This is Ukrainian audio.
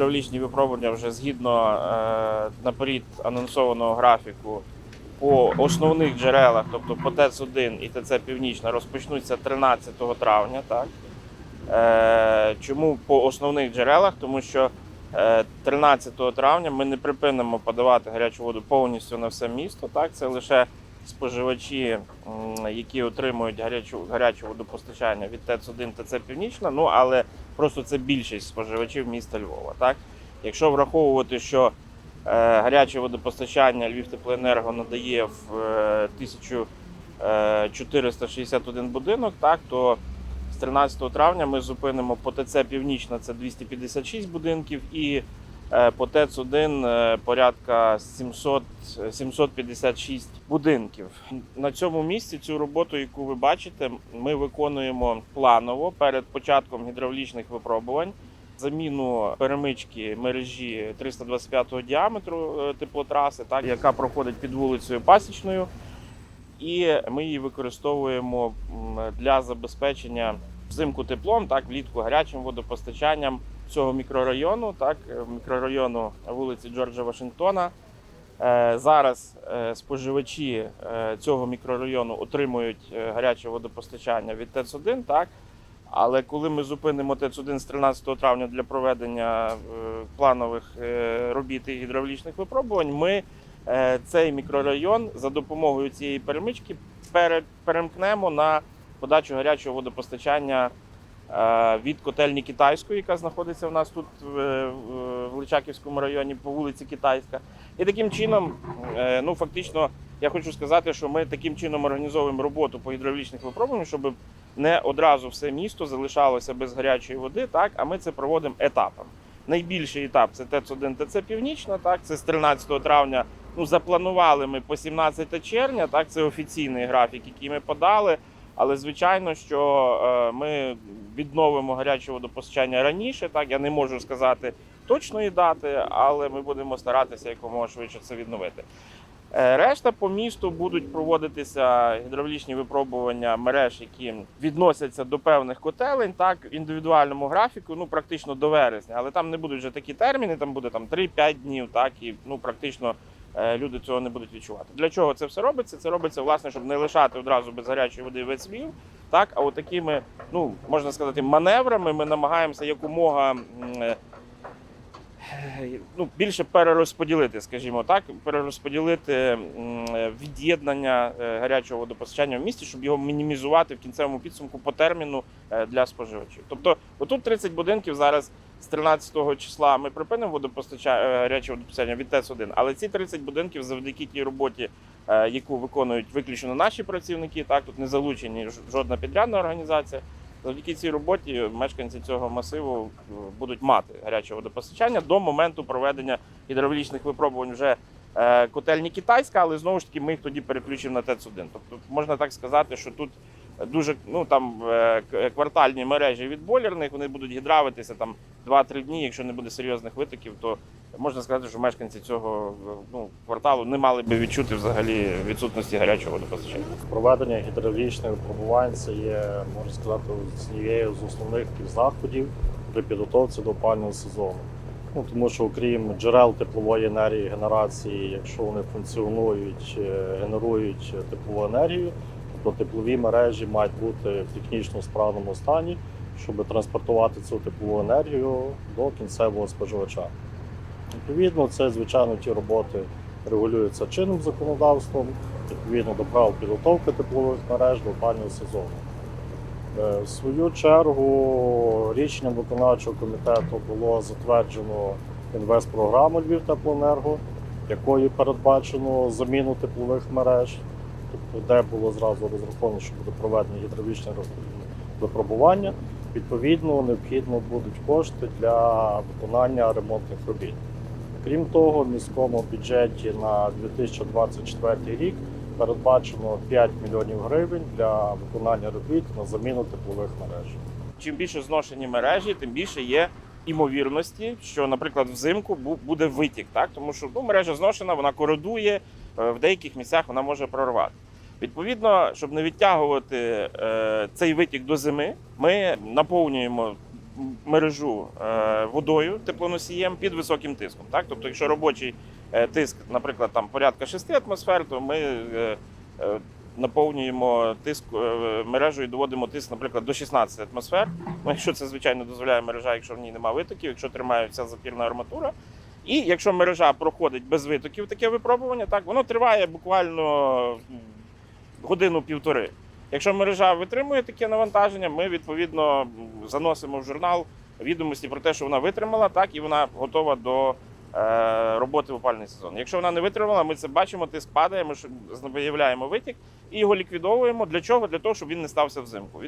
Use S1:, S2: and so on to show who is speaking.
S1: гідравлічні випробування вже згідно е, наперед анонсованого графіку по основних джерелах, тобто по ТЕЦ-1 і ТЦ Північна, розпочнуться 13 травня. Так? Е, чому по основних джерелах? Тому що е, 13 травня ми не припинимо подавати гарячу воду повністю на все місто. Так? Це лише споживачі, які отримують гарячу, гаряче водопостачання від ТЕЦ-1 ТЦ Північна. Ну але просто це більшість споживачів міста Львова. Так? Якщо враховувати, що е, гаряче водопостачання Львів Теплоенерго надає в е, 1461 будинок, так, то з 13 травня ми зупинимо по ТЦ Північна це 256 будинків і е, по ТЕЦ-1 е, порядка 700, 756 будинків. На цьому місці цю роботу, яку ви бачите, ми виконуємо планово перед початком гідравлічних випробувань. Заміну перемички мережі 325 діаметру е, теплотраси, так, яка проходить під вулицею Пасічною, і ми її використовуємо для забезпечення взимку теплом, так, влітку гарячим водопостачанням цього мікрорайону, так, е, мікрорайону вулиці Джорджа Вашингтона. Е, Зараз е, споживачі цього мікрорайону отримують гаряче водопостачання від ТЕЦ-1, так, але коли ми зупинимо ТЕЦ-1 з 13 травня для проведення планових робіт і гідравлічних випробувань, ми цей мікрорайон за допомогою цієї перемички перемкнемо на подачу гарячого водопостачання від котельні китайської, яка знаходиться в нас тут в, в- в Личаківському районі по вулиці Китайська. І таким чином, е, ну фактично, я хочу сказати, що ми таким чином організовуємо роботу по гідравлічних випробуваннях, щоб не одразу все місто залишалося без гарячої води, так, а ми це проводимо етапом. Найбільший етап це ТЕЦ-1, ТЦ Північна, так, це з 13 травня. Ну, запланували ми по 17 червня, так, це офіційний графік, який ми подали. Але звичайно, що е, ми відновимо гаряче водопостачання раніше. Так, я не можу сказати точної дати, але ми будемо старатися якомога швидше це відновити. Е, Решта по місту будуть проводитися гідравлічні випробування мереж, які відносяться до певних котелень, так в індивідуальному графіку, ну практично до вересня. Але там не будуть вже такі терміни, там буде там 3-5 днів, так і ну практично люди цього не будуть відчувати. Для чого це все робиться? Це робиться власне, щоб не лишати одразу без гарячої води весь Львів, так а от такими, ну можна сказати, маневрами ми намагаємося якомога. Е, ну, більше перерозподілити, скажімо так, перерозподілити від'єднання е, гарячого водопостачання в місті, щоб його мінімізувати в кінцевому підсумку по терміну е, для споживачів. Тобто, отут 30 будинків зараз з 13 числа ми припинимо водопостачання е, гаряче водопостачання від ТЕС-1, але ці 30 будинків завдяки тій роботі, е, яку виконують виключно наші працівники, так тут не залучені жодна підрядна організація. Завдяки цій роботі мешканці цього масиву е, будуть мати гаряче водопостачання до моменту проведення гідравлічних випробувань вже е, котельні китайська, але знову ж таки ми їх тоді переключимо на ТЕЦ-1. Тобто можна так сказати, що тут дуже ну там е, квартальні мережі від бойлерних вони будуть гідравитися там 2-3 дні. Якщо не буде серйозних витоків, то можна сказати, що мешканці цього ну, кварталу не мали би відчути взагалі відсутності гарячого водопостачання.
S2: Проведення гідравлічних випробувань це є, можна сказати, однією з основних заходів при підготовці до опального сезону. Ну, тому що окрім джерел теплової енергії генерації, якщо вони функціонують, е, генерують теплову енергію, то теплові мережі мають бути в технічно справному стані, щоб транспортувати цю теплову енергію до кінцевого споживача. Відповідно, це звичайно ті роботи регулюються чинним законодавством відповідно до правил підготовки теплових мереж до опалювального сезону. Е, В свою чергу рішенням виконавчого комітету було затверджено інвестпрограму Львів Теплоенерго, якою передбачено заміну теплових мереж, тобто де було зразу розраховано, що буде проведення гідравлічне випробування. Відповідно, необхідно будуть кошти для виконання ремонтних робіт. Крім того, в міському бюджеті на 2024 рік передбачено 5 мільйонів гривень для виконання робіт на заміну теплових мереж.
S1: чим більше зношені мережі, тим більше є імовірності, що, наприклад, взимку буде витік, так тому що ну, мережа зношена, вона кородує, е, в деяких місцях вона може прорвати. Відповідно, щоб не відтягувати е, цей витік до зими, ми наповнюємо мережу е, водою теплоносієм під високим тиском. Так? Тобто, якщо робочий е, тиск, наприклад, там порядка 6 атмосфер, то ми е, наповнюємо тиск е, мережею, доводимо тиск, наприклад, до 16 атмосфер. Ну, якщо це звичайно дозволяє мережа, якщо в ній немає витоків, якщо тримає вся запірна арматура. І якщо мережа проходить без витоків таке випробування, так воно триває буквально годину-півтори. Якщо мережа витримує таке навантаження, ми відповідно заносимо в журнал відомості про те, що вона витримала, так і вона готова до е, роботи в опальний сезон. Якщо вона не витримала, ми це бачимо, тиск падає, ми виявляємо витік і його ліквідовуємо. Для чого? Для того, щоб він не стався взимку.